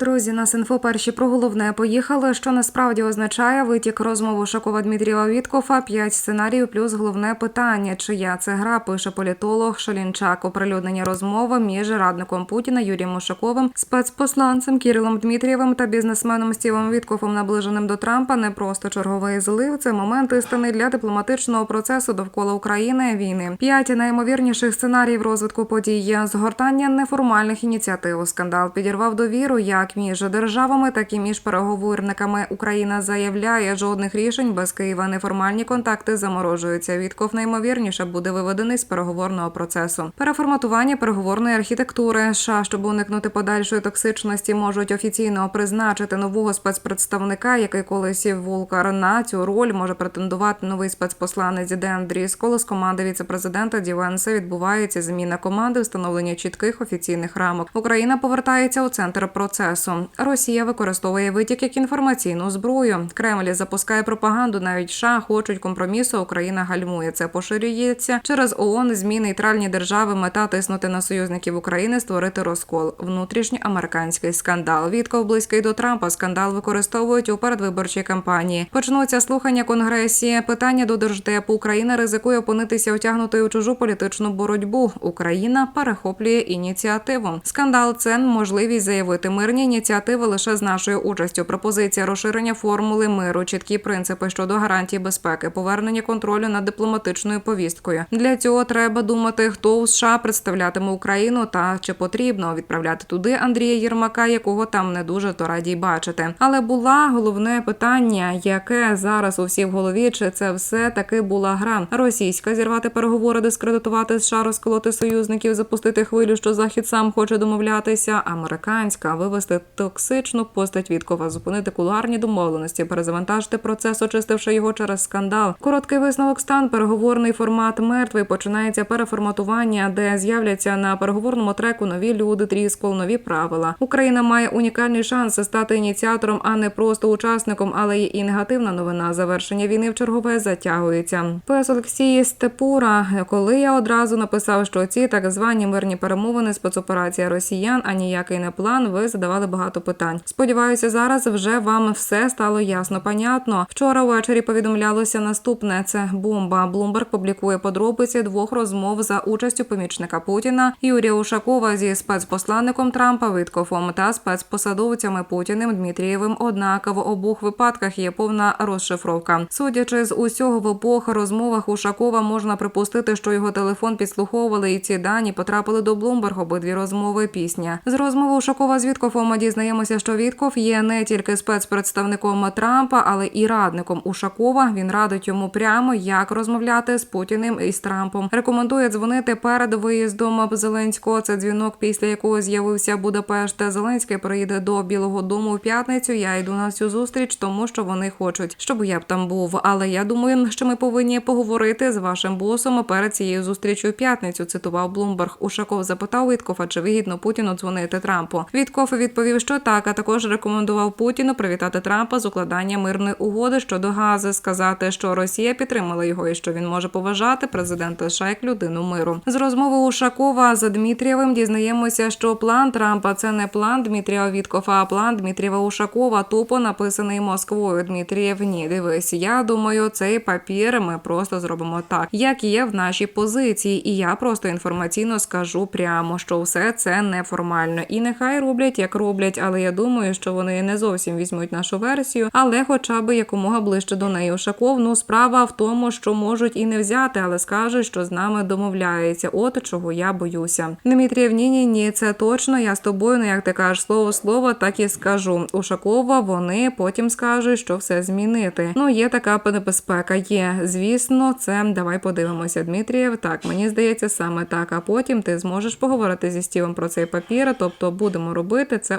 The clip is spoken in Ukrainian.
Друзі, нас інфо перші про головне поїхали. Що насправді означає витік розмову Шакова Дмитрієва Віткофа. П'ять сценаріїв, плюс головне питання: чия це гра пише політолог Шалінчак. Оприлюднення розмови між радником Путіна Юрієм Ушаковим, спецпосланцем Кірилом Дмитрієвим та бізнесменом Стівом Віткофом, наближеним до Трампа. Не просто черговий злив. Це момент істини для дипломатичного процесу довкола України війни. П'ять найімовірніших сценаріїв розвитку подій згортання неформальних ініціатив. Скандал підірвав довіру як між державами, так і між переговорниками. Україна заявляє, жодних рішень без Києва неформальні контакти заморожуються. Вітков найімовірніше буде виведений з переговорного процесу. Переформатування переговорної архітектури США, щоб уникнути подальшої токсичності, можуть офіційно призначити нового спецпредставника, який колись вулкар на цю роль може претендувати новий спецпосланець Ден Дріскол з команди віцепрезидента Дівенса. Відбувається зміна команди, встановлення чітких офіційних рамок. Україна повертається у центр процесу. Росія використовує витік як інформаційну зброю. Кремль запускає пропаганду. Навіть США хочуть компромісу. Україна гальмує це. Поширюється через ООН. Змі нейтральні держави. Мета тиснути на союзників України, створити розкол. Внутрішньоамериканський скандал. Вітков близький до Трампа. Скандал використовують у передвиборчій кампанії. Почнуться слухання конгресі. Питання до держдепу. Україна ризикує опинитися утягнутою у чужу політичну боротьбу. Україна перехоплює ініціативу. Скандал це можливість заявити мирні ініціативи лише з нашою участю. Пропозиція розширення формули миру, чіткі принципи щодо гарантії безпеки, повернення контролю над дипломатичною повісткою. Для цього треба думати, хто у США представлятиме Україну та чи потрібно відправляти туди Андрія Єрмака, якого там не дуже то раді бачити. Але була головне питання, яке зараз у всіх в голові, чи це все таки була гра російська зірвати переговори, дискредитувати США, розколоти союзників, запустити хвилю, що захід сам хоче домовлятися. Американська вивести токсичну постать Віткова, зупинити кулуарні домовленості, перезавантажити процес, очистивши його через скандал. Короткий висновок стан переговорний формат мертвий. Починається переформатування, де з'являться на переговорному треку нові люди, тріскол, нові правила. Україна має унікальний шанс стати ініціатором, а не просто учасником, але й і негативна новина. Завершення війни в чергове затягується. Пес Олексій Степура, коли я одразу написав, що ці так звані мирні перемовини, спецоперація росіян, а ніякий не план. Ви задавали багато питань. Сподіваюся, зараз вже вам все стало ясно. Понятно. Вчора ввечері повідомлялося наступне: це бомба. Блумберг публікує подробиці двох розмов за участю помічника Путіна Юрія Ушакова зі спецпосланником Трампа Виткофом та спецпосадовцями Путіним Дмитрієвим. Однак в обох випадках є повна розшифровка. Судячи з усього в обох розмовах Ушакова, можна припустити, що його телефон підслуховували, і ці дані потрапили до Блумберг. Обидві розмови пісня. З розмови Ушакова з Віткофом дізнаємося, що Вітков є не тільки спецпредставником Трампа, але і радником Ушакова. Він радить йому прямо, як розмовляти з Путіним і з Трампом. Рекомендує дзвонити перед виїздом Зеленського. Це дзвінок, після якого з'явився Будапешт. Зеленський приїде до Білого Дому в п'ятницю. Я йду на цю зустріч, тому що вони хочуть, щоб я б там був. Але я думаю, що ми повинні поговорити з вашим босом перед цією зустрічю в п'ятницю. Цитував Блумберг. Ушаков запитав Віткофа, чи вигідно Путіну дзвонити Трампу. Вітков відповів, що так, а також рекомендував Путіну привітати Трампа з укладання мирної угоди щодо гази, сказати, що Росія підтримала його і що він може поважати президента США як людину миру. З розмови Ушакова з Дмитрієвим дізнаємося, що план Трампа це не план Дмитрія Віткофа, а план Дмитрієва Ушакова, тупо написаний Москвою. Дмитрієв ні, дивись. Я думаю, цей папір ми просто зробимо так, як є в нашій позиції, і я просто інформаційно скажу прямо, що все це неформально. І нехай роблять як роблять, але я думаю, що вони не зовсім візьмуть нашу версію, але хоча б якомога ближче до неї. Ушаков, ну справа в тому, що можуть і не взяти, але скажуть, що з нами домовляється. От чого я боюся. Дмитрієв, ні, ні, ні, це точно. Я з тобою, ну як ти кажеш слово слово, так і скажу. Ушакова вони потім скажуть, що все змінити. Ну є така небезпека. Є, звісно, це давай подивимося. Дмитрієв, так мені здається саме так. А потім ти зможеш поговорити зі Стівом про цей папір. Тобто будемо робити це